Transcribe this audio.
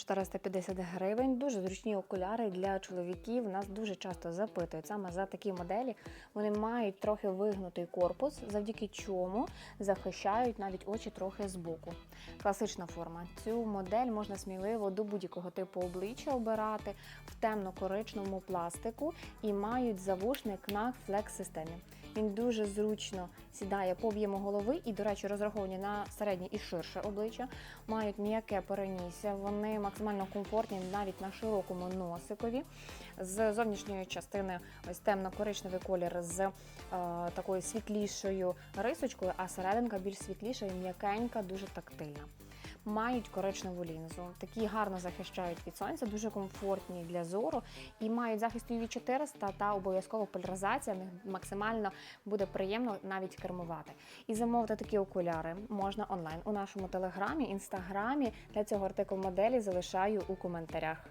450 гривень. Дуже зручні окуляри для чоловіків. Нас дуже часто запитують саме за такі моделі. Вони мають трохи вигнутий корпус, завдяки чому захищають навіть очі трохи збоку. Класична форма. Цю модель можна сміливо до будь-якого типу обличчя обирати в темно-коричневому пластику і мають завушник на флекс-системі. Він дуже зручно сідає по об'єму голови і, до речі, розраховані на середнє і ширше обличчя. Мають м'яке перенісся, вони максимально комфортні навіть на широкому носикові. З зовнішньої частини ось темно-коричневий колір з е, такою світлішою рисочкою, а серединка більш світліша і м'якенька, дуже тактильна. Мають коричневу лінзу, такі гарно захищають від сонця, дуже комфортні для зору і мають захист UV 400 та обов'язково поляризація. Максимально буде приємно навіть кермувати. І замовити такі окуляри можна онлайн у нашому телеграмі, інстаграмі. Для цього артикул моделі залишаю у коментарях.